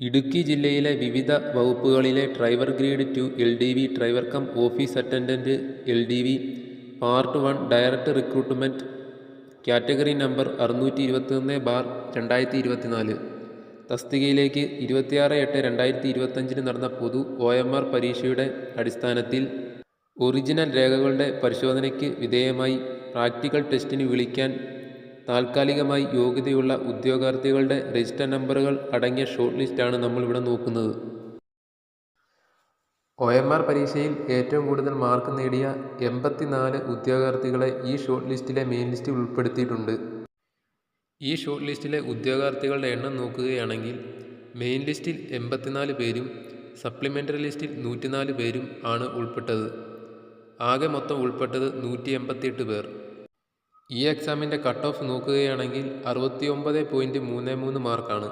ഇടുക്കി ജില്ലയിലെ വിവിധ വകുപ്പുകളിലെ driver grade two L D V driver cum office attendant L D V part one direct recruitment category number അറുന്നൂറ്റി ഇരുപത്തൊന്ന് bar രണ്ടായിരത്തി ഇരുപത്തിനാല്. തസ്തികയിലേക്ക് ഇരുപത്തിയാറ് എട്ട് രണ്ടായിരത്തി ഇരുപത്തഞ്ചിന് നടന്ന പൊതു ഒ എം ആർ പരീക്ഷയുടെ അടിസ്ഥാനത്തിൽ ഒറിജിനൽ രേഖകളുടെ പരിശോധനയ്ക്ക് വിധേയമായി പ്രാക്ടിക്കൽ ടെസ്റ്റിന് വിളിക്കാൻ താൽക്കാലികമായി യോഗ്യതയുള്ള ഉദ്യോഗാർത്ഥികളുടെ രജിസ്റ്റർ നമ്പറുകൾ അടങ്ങിയ ഷോർട്ട് ലിസ്റ്റാണ് നമ്മളിവിടെ നോക്കുന്നത്. ഒ എം ആർ പരീക്ഷയിൽ ഏറ്റവും കൂടുതൽ മാർക്ക് നേടിയ എൺപത്തിനാല് ഉദ്യോഗാർത്ഥികളെ ഈ ഷോർട്ട് ലിസ്റ്റിലെ മെയിൻ ലിസ്റ്റിൽ ഉൾപ്പെടുത്തിയിട്ടുണ്ട്. ഈ ഷോർട്ട് ലിസ്റ്റിലെ ഉദ്യോഗാർത്ഥികളുടെ എണ്ണം നോക്കുകയാണെങ്കിൽ മെയിൻ ലിസ്റ്റിൽ എൺപത്തിനാല് പേരും സപ്ലിമെന്ററി ലിസ്റ്റിൽ നൂറ്റിനാല് പേരും ആണ് ഉൾപ്പെട്ടത്. ആകെ മൊത്തം ഉൾപ്പെട്ടത് നൂറ്റി എൺപത്തിയെട്ട് പേർ. ഈ എക്സാമിന്റെ കട്ട് ഓഫ് നോക്കുകയാണെങ്കിൽ അറുപത്തി ഒമ്പത് പോയിന്റ് മൂന്ന് മൂന്ന് മാർക്കാണ്